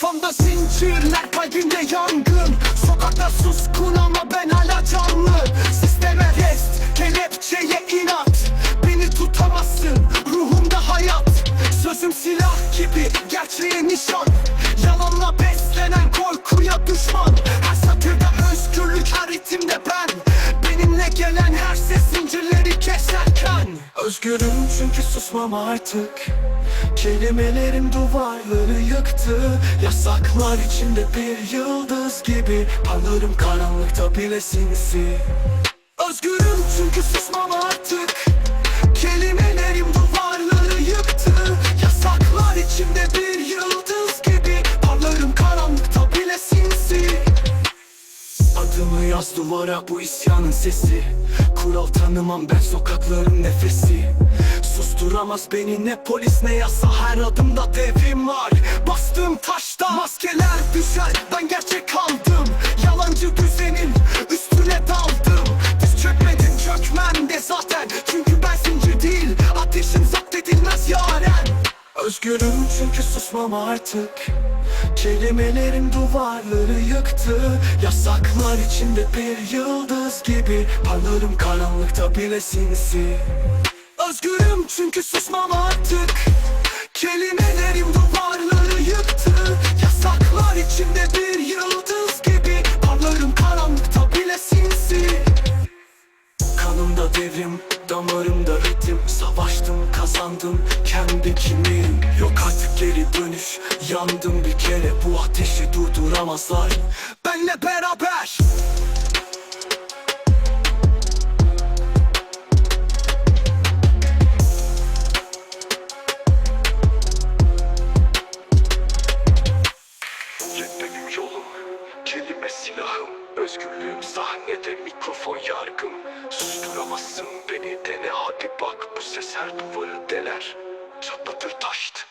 Kafamda zincirler kalbimde yangın. Sokakta suskun ama ben hala canlı. Sisteme test kelepçeye inat. Beni tutamazsın ruhumda hayat. Sözüm silah gibi gerçeğe nişan. Yalanla beslenen Özgürüm çünkü susmam artık. Kelimelerim duvarları yıktı. Yasaklar içinde bir yıldız gibi Parlarım karanlıkta bile sinsi. Özgürüm çünkü susmam artık. Kelimelerim duvarları Yaz duvara bu isyanın sesi. Kural tanımam ben sokakların nefesi. Susturamaz beni ne polis ne yasa. Her adımda devrim var. Bastığım taşta maskeler düşer Ben gerçek kaldım Yalancı düzenin üstüne daldım. Diz çökmedin çökmem de zaten. Çünkü ben zincir değil Ateşin zapt edilmez yaren. Özgürüm çünkü susmam artık Kelimelerim duvarları yıktı. Yasaklar içinde bir yıldız gibi. Parlarım karanlıkta bile sinsi. Özgürüm çünkü susmam artık. Kelimelerim duvarları yıktı. Yasaklar içinde bir yıldız gibi. Parlarım karanlıkta bile sinsi. Kanımda devrim, damarımda ritim. Savaştım, kazandım kendi artık geri dönüş, yandım bir kere Bu ateşi durduramazlar. Benle beraber. Kelime silahım. Özgürlüğüm sahnede, mikrofon yargım. Susturamazsın beni dene. Hadi bak Bu ses her duvarı deler. Çatlatır taşt